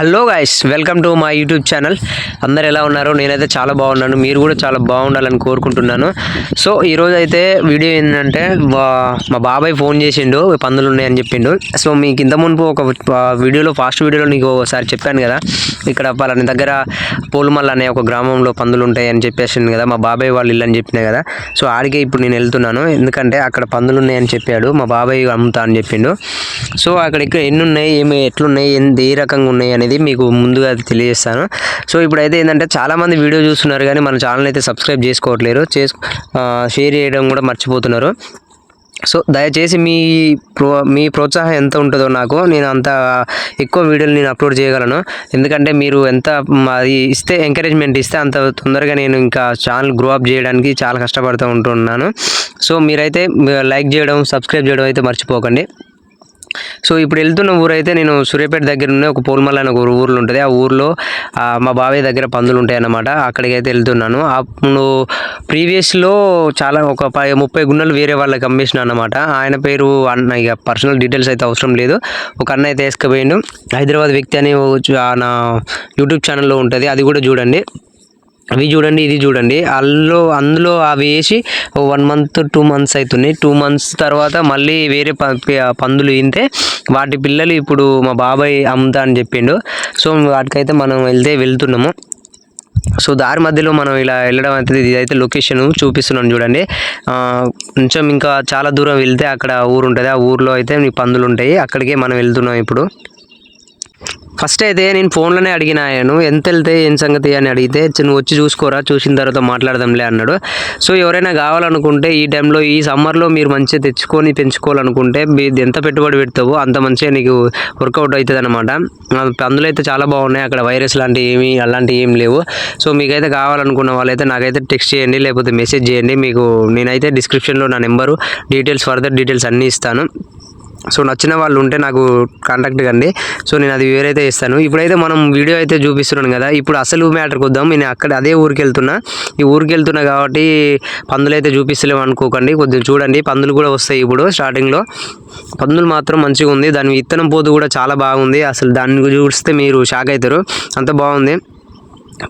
Hello guys welcome to my YouTube channel అందరు ఎలా ఉన్నారు? నేనైతే చాలా బాగున్నాను. మీరు కూడా చాలా బాగుండాలని కోరుకుంటున్నాను. సో ఈరోజు అయితే వీడియో ఏంటంటే మా- బాబాయ్ ఫోన్ చేసిండు పందులు ఉన్నాయని చెప్పిండు. సో మీకు ఇంత మునుపు ఒక వీడియోలో ఫాస్ట్ వీడియోలో నీకు ఒకసారి చెప్పాను కదా. ఇక్కడ పలాని దగ్గర పోలుమల్ అనే ఒక గ్రామంలో పందులు ఉంటాయి అని చెప్పేసింది కదా. మా బాబాయ్ వాళ్ళు ఇల్లు అని చెప్పినా కదా. సో ఆడికే ఇప్పుడు నేను వెళ్తున్నాను. ఎందుకంటే అక్కడ పందులు ఉన్నాయని చెప్పాడు. మా బాబాయ్ అమ్ముతా అని చెప్పిండు. సో అక్కడ ఇక్కడ ఎన్ని ఉన్నాయి ఏమి ఎట్లున్నాయి ఎన్ని ఏ రకంగా ఉన్నాయి అనేది మీకు ముందుగా తెలియజేస్తాను. సో ఇప్పుడైతే ఏంటంటే చాలామంది వీడియో చూస్తున్నారు కానీ మన ఛానల్ అయితే సబ్స్క్రైబ్ చేసుకోవట్లేరు. చేసు షేర్ చేయడం కూడా మర్చిపోతున్నారు. సో దయచేసి మీ ప్రో మీ ప్రోత్సాహం ఎంత ఉంటుందో నాకు నేను అంత ఎక్కువ వీడియోలు నేను అప్లోడ్ చేయగలను. ఎందుకంటే మీరు ఎంత అది ఇస్తే ఎంకరేజ్మెంట్ ఇస్తే అంత తొందరగా నేను ఇంకా ఛానల్ గ్రో అప్ చేయడానికి చాలా కష్టపడుతూ ఉంటున్నాను. సో మీరైతే లైక్ చేయడం సబ్స్క్రైబ్ చేయడం అయితే మర్చిపోకండి. సో ఇప్పుడు వెళ్తున్న ఊరైతే నేను సూర్యాపేట దగ్గర ఉన్న ఒక పోల్మల్ అనే ఒక ఊర్లో ఉంటుంది. ఆ ఊర్లో మా బావయ్య దగ్గర పందులు ఉంటాయి అన్నమాట అక్కడికి అయితే వెళ్తున్నాను అప్పుడు ప్రీవియస్లో చాలా ఒక ప ముప్పై గున్నలు వేరే వాళ్ళకి అమ్మేసిన అనమాట ఆయన పేరు అన్న ఇక పర్సనల్ డీటెయిల్స్ అయితే అవసరం లేదు. ఒక అన్న అయితే వేసుకుపోయిండు. హైదరాబాద్ వ్యక్తి అని నా యూట్యూబ్ ఛానల్లో ఉంటుంది. అది కూడా చూడండి. అవి చూడండి ఇది చూడండి. అందులో అందులో అవి వేసి వన్ మంత్ టూ మంత్స్ అవుతున్నాయి టూ మంత్స్ తర్వాత మళ్ళీ వేరే ప- పందులు ఇంతే వాటి పిల్లలు ఇప్పుడు మా బాబాయ్ అమ్ముతా అని చెప్పిండు. సో వాటికైతే మనం వెళ్తే వెళ్తున్నాము. సో దారి మధ్యలో మనం ఇలా వెళ్ళడం అయితే ఇది అయితే లొకేషన్ చూపిస్తున్నాను చూడండి. కొంచెం ఇంకా చాలా దూరం వెళ్తే అక్కడ ఊరు ఉంటుంది ఆ ఊర్లో అయితే పందులు ఉంటాయి అక్కడికే మనం వెళ్తున్నాం ఇప్పుడు. ఫస్ట్ అయితే నేను ఫోన్లోనే అడిగినాయను ఎంత వెళ్తే ఏం సంగతి? అని అడిగితే నువ్వు వచ్చి చూసుకోరా చూసిన తర్వాత మాట్లాడదాంలే అన్నాడు. సో ఎవరైనా కావాలనుకుంటే ఈ టైంలో ఈ సమ్మర్లో మీరు మంచిగా తెచ్చుకొని పెంచుకోవాలనుకుంటే ఎంత పెట్టుబడి పెడతావో అంత మంచిగా నీకు వర్కౌట్ అవుతుంది అనమాట అందులో అయితే చాలా బాగున్నాయి. అక్కడ వైరస్ లాంటివి ఏమి అలాంటివి ఏం లేవు. సో మీకైతే కావాలనుకున్న వాళ్ళైతే నాకైతే టెక్స్ట్ చేయండి లేకపోతే మెసేజ్ చేయండి. మీకు నేనైతే డిస్క్రిప్షన్లో నా నెంబరు డీటెయిల్స్ ఫర్దర్ డీటెయిల్స్ అన్నీ ఇస్తాను. సో నచ్చిన వాళ్ళు ఉంటే నాకు కాంటాక్ట్ కండి. సో నేను అది వేరైతే ఇస్తాను ఇప్పుడైతే మనం వీడియో అయితే చూపిస్తున్నాను కదా ఇప్పుడు అసలు మ్యాటర్కి వద్దాం నేను అక్కడ అదే ఊరికి వెళ్తున్నా. ఈ ఊరికి వెళ్తున్నా కాబట్టి పందులు అయితే చూపిస్తలేము అనుకోకండి. కొద్దిగా చూడండి. పందులు కూడా వస్తాయి ఇప్పుడు స్టార్టింగ్లో పందులు మాత్రం మంచిగా ఉంది. దాని విత్తనం పోతు కూడా చాలా బాగుంది. అసలు దాన్ని చూస్తే మీరు షాక్ అవుతారు. అంత బాగుంది.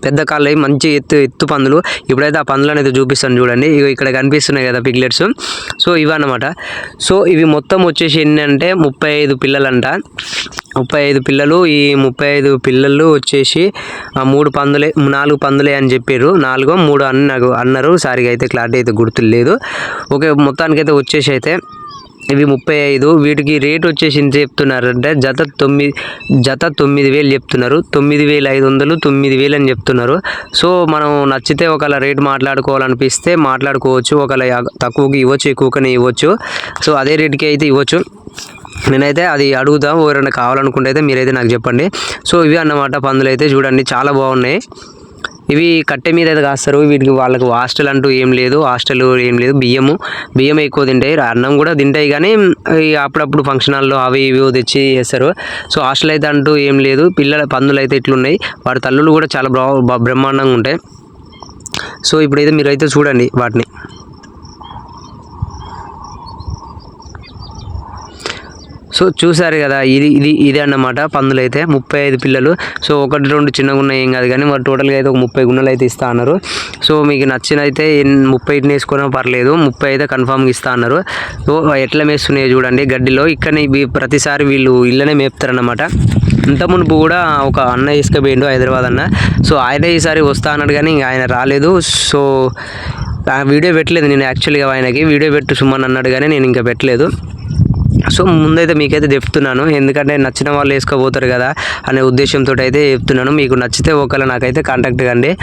పెద్ద కాళ్ళు మంచి ఎత్తు ఎత్తు పందులు. ఇప్పుడైతే ఆ పందులను అయితే చూపిస్తాను చూడండి. ఇగో ఇక్కడ కనిపిస్తున్నాయి కదా పిగ్లెట్స్. సో ఇవి అన్నమాట సో ఇవి మొత్తం వచ్చేసి ఏంటంటే ముప్పై ఐదు పిల్లలంట. ముప్పై ఐదు పిల్లలు ఈ ముప్పై ఐదు పిల్లలు వచ్చేసి మూడు పందులే నాలుగు పందులే అని చెప్పారు నాలుగో మూడు అన్న నాకు అన్నారు. సారిగా అయితే క్లారిటీ అయితే గుర్తు లేదు ఓకే మొత్తానికైతే వచ్చేసి అయితే ఇవి ముప్పై ఐదు. వీటికి రేట్ వచ్చేసి ఎంత చెప్తున్నారంటే జత తొమ్మిది జత తొమ్మిది వేలు చెప్తున్నారు. తొమ్మిది వేల ఐదు వందలు తొమ్మిది వేలు అని చెప్తున్నారు. సో మనం నచ్చితే ఒకవేళ రేట్ మాట్లాడుకోవాలనిపిస్తే మాట్లాడుకోవచ్చు. ఒకవేళ తక్కువకి ఇవ్వచ్చు ఎక్కువకనే ఇవ్వచ్చు. సో అదే రేట్కి అయితే ఇవ్వచ్చు. నేనైతే అది అడుగుదాం. ఎవరైనా కావాలనుకుంటే అయితే మీరైతే నాకు చెప్పండి. సో ఇవి అన్నమాట పందులు అయితే చూడండి. చాలా బాగున్నాయి. ఇవి కట్టె మీద అయితే కాస్తారు. వీటికి వాళ్ళకు హాస్టల్ అంటూ ఏం లేదు. హాస్టల్ ఏం లేదు. బియ్యము బియ్యం ఎక్కువ తింటాయి. అన్నం కూడా తింటాయి కానీ అప్పుడప్పుడు ఫంక్షన్ హాల్లో అవి ఇవి తెచ్చి చేస్తారు సో హాస్టల్ అయితే అంటూ ఏం లేదు. పిల్లల పందులు అయితే ఇట్లున్నాయి. వాటి తల్లులు కూడా చాలా బ్రహ్మాండంగా ఉంటాయి. సో ఇప్పుడైతే మీరైతే చూడండి వాటిని. సో చూసారు కదా ఇది ఇది ఇది అన్నమాట. పందులు అయితే ముప్పై ఐదు పిల్లలు. సో ఒకటి రెండు చిన్నగా ఉన్నాయి ఏం కాదు కానీ మరి టోటల్గా అయితే ఒక ముప్పై గున్నలు అయితే ఇస్తా అన్నారు. సో మీకు నచ్చినైతే ఎన్- ముప్పై ఇటుని వేసుకున్న పర్లేదు ముప్పై అయితే కన్ఫామ్గా ఇస్తా అన్నారు. సో ఎట్లా మేస్తున్నాయో చూడండి గడ్డిలో. ఇక్కడ ప్రతిసారి వీళ్ళు ఇళ్ళనే మేపుతారన్నమాట. ఇంత మునుపు కూడా ఒక అన్న ఇసుకపోయిండు హైదరాబాద్ అన్న. సో ఆయన ఈసారి వస్తా అన్నాడు కానీ ఇంక ఆయన రాలేదు. సో వీడియో పెట్టలేదు నేను యాక్చువల్గా ఆయనకి. వీడియో పెట్టు సుమ్మని అన్నాడు కానీ నేను ఇంకా పెట్టలేదు. సో ముందైతే మీకైతే చెప్తున్నాను ఎందుకంటే నచ్చిన వాళ్ళు వేసుకోబోతారు కదా అనే ఉద్దేశంతో అయితే చెప్తున్నాను. మీకు నచ్చితే ఒకవేళ నాకైతే కాంటాక్ట్ కండి.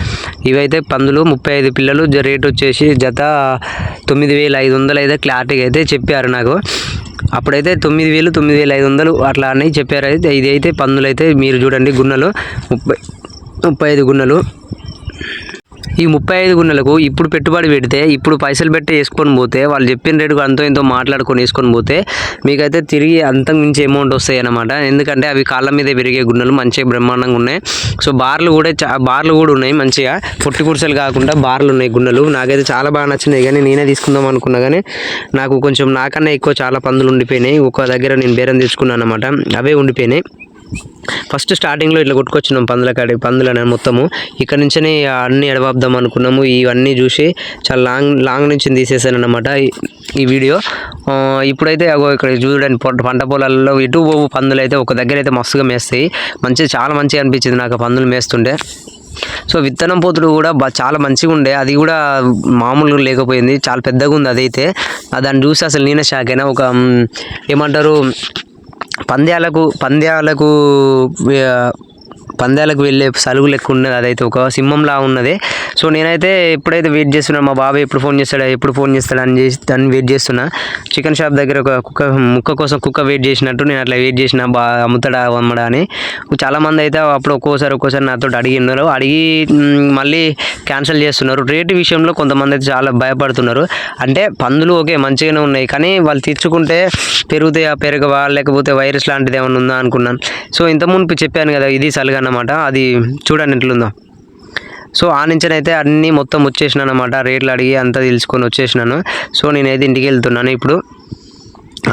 ఇవైతే పందులు ముప్పై ఐదు పిల్లలు జ- రేట్ వచ్చేసి జత తొమ్మిది వేల ఐదు వందలు అయితే క్లారిటీగా అయితే చెప్పారు నాకు. అప్పుడైతే తొమ్మిది వేలు తొమ్మిది వేల ఐదు వందలు అట్లా అని చెప్పారు. అయితే ఇది అయితే పందులు అయితే మీరు చూడండి గున్నలు ముప్పై ముప్పై ఐదు గున్నలు. ఈ ముప్పై ఐదు గున్నెలకు ఇప్పుడు పెట్టుబడి పెడితే ఇప్పుడు పైసలు పెట్టి వేసుకొని పోతే వాళ్ళు చెప్పిన రేటుకు అంతో ఎంతో మాట్లాడుకొని వేసుకొని పోతే మీకైతే తిరిగి అంతం మించి అమౌంట్ వస్తాయి అనమాట ఎందుకంటే అవి కాళ్ళ మీద పెరిగే గున్నెలు మంచిగా బ్రహ్మాండంగా ఉన్నాయి. సో బార్లు కూడా బార్లు కూడా ఉన్నాయి మంచిగా. పొట్టి కుర్సలు కాకుండా బార్లు ఉన్నాయి గున్నెలు నాకైతే చాలా బాగా నచ్చినాయి కానీ నేనే తీసుకుందాం అనుకున్నా కానీ నాకు కొంచెం నాకన్నా ఎక్కువ చాలా పందులు ఉండిపోయినాయి. ఒక దగ్గర నేను బేరం తెచ్చుకున్నాను అనమాట అవే ఉండిపోయినాయి. ఫస్ట్ స్టార్టింగ్లో ఇట్లా కొట్టుకొచ్చినాం పందుల కాడి పందులని మొత్తము. ఇక్కడ నుంచి అన్ని ఎడబాపుదాం అనుకున్నాము. ఇవన్నీ చూసి చాలా లాంగ్ లాంగ్ నుంచి తీసేసాను అనమాట ఈ వీడియో. ఇప్పుడైతే అగో ఇక్కడ చూడండి పంట పొలాల్లో ఇటు పోవు పందులు అయితే ఒక దగ్గర అయితే మస్తుగా మేస్తాయి. మంచిగా చాలా మంచిగా అనిపించింది నాకు ఆ పందులు మేస్తుంటే. సో విత్తనం పోతుడు కూడా చాలా మంచిగా ఉండే. అది కూడా మామూలుగా లేకపోయింది. చాలా పెద్దగా ఉంది అదైతే. దాన్ని చూసి అసలు నేనే షాక్ అయినా ఒక ఏమంటారు పంద్యాలకు పంద్యాలకు పందాలకు వెళ్ళే సలుగు లెక్క ఉన్నది అదైతే ఒక సింహంలా ఉన్నది. సో నేనైతే ఎప్పుడైతే వెయిట్ చేస్తున్నా మా బాబాయ్ ఎప్పుడు ఫోన్ చేస్తాడా ఎప్పుడు ఫోన్ చేస్తాడా అని చేసి దాన్ని వెయిట్ చేస్తున్నా. చికెన్ షాప్ దగ్గర ఒక కుక్క ముక్క కోసం కుక్క వెయిట్ చేసినట్టు నేను అట్లా వెయిట్ చేసిన బా అమ్ముతాడా అమ్మడా అని. చాలామంది అయితే అప్పుడు ఒక్కోసారి ఒక్కోసారి నాతో అడిగినారు అడిగి మళ్ళీ క్యాన్సిల్ చేస్తున్నారు. రేటు విషయంలో కొంతమంది అయితే చాలా భయపడుతున్నారు. అంటే పందులు ఓకే మంచిగానే ఉన్నాయి కానీ వాళ్ళు తెచ్చుకుంటే పెరుగుతాయా పెరగవా లేకపోతే వైరస్ లాంటిది ఏమైనా ఉందా అనుకున్నాను. సో ఇంత మునుపు చెప్పాను కదా ఇది సలుగు అన్నమాట. అది చూడండి ఎట్లుందో. సో ఆ నుంచినైతే అన్నీ మొత్తం వచ్చేసినాను అనమాట రేట్లు అడిగి అంతా తెలుసుకొని వచ్చేసినాను. సో నేనైతే ఇంటికి వెళ్తున్నాను ఇప్పుడు.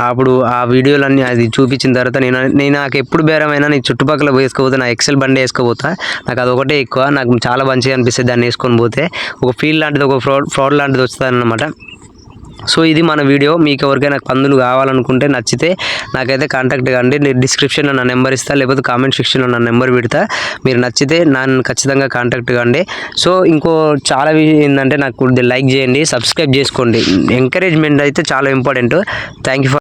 అప్పుడు ఆ వీడియోలన్నీ అది చూపించిన తర్వాత నేను నేను నాకు ఎప్పుడు బేరమైనా నేను చుట్టుపక్కల వేసుకోపోతే నా ఎక్సెల్ బండి వేసుకోపోతా. నాకు అది ఒకటే ఎక్కువ. నాకు చాలా మంచిగా అనిపిస్తుంది దాన్ని వేసుకొని పోతే. ఒక ఫీల్ లాంటిది ఒక ఫ్రాడ్ ఫ్రాడ్ లాంటిది వస్తుంది అనమాట సో ఇది మన వీడియో. మీకు ఎవరికైనా పందులు కావాలనుకుంటే నచ్చితే నాకైతే కాంటాక్ట్ కండి నేను డిస్క్రిప్షన్లో నా నెంబర్ ఇస్తా లేకపోతే కామెంట్ సెక్షన్లో నా నెంబర్ పెడతా. మీరు నచ్చితే నన్ను ఖచ్చితంగా కాంటాక్ట్ కండి సో ఇంకో చాలా ఏంటంటే నాకు లైక్ చేయండి సబ్స్క్రైబ్ చేసుకోండి. ఎంకరేజ్మెంట్ అయితే చాలా ఇంపార్టెంట్. Thank you for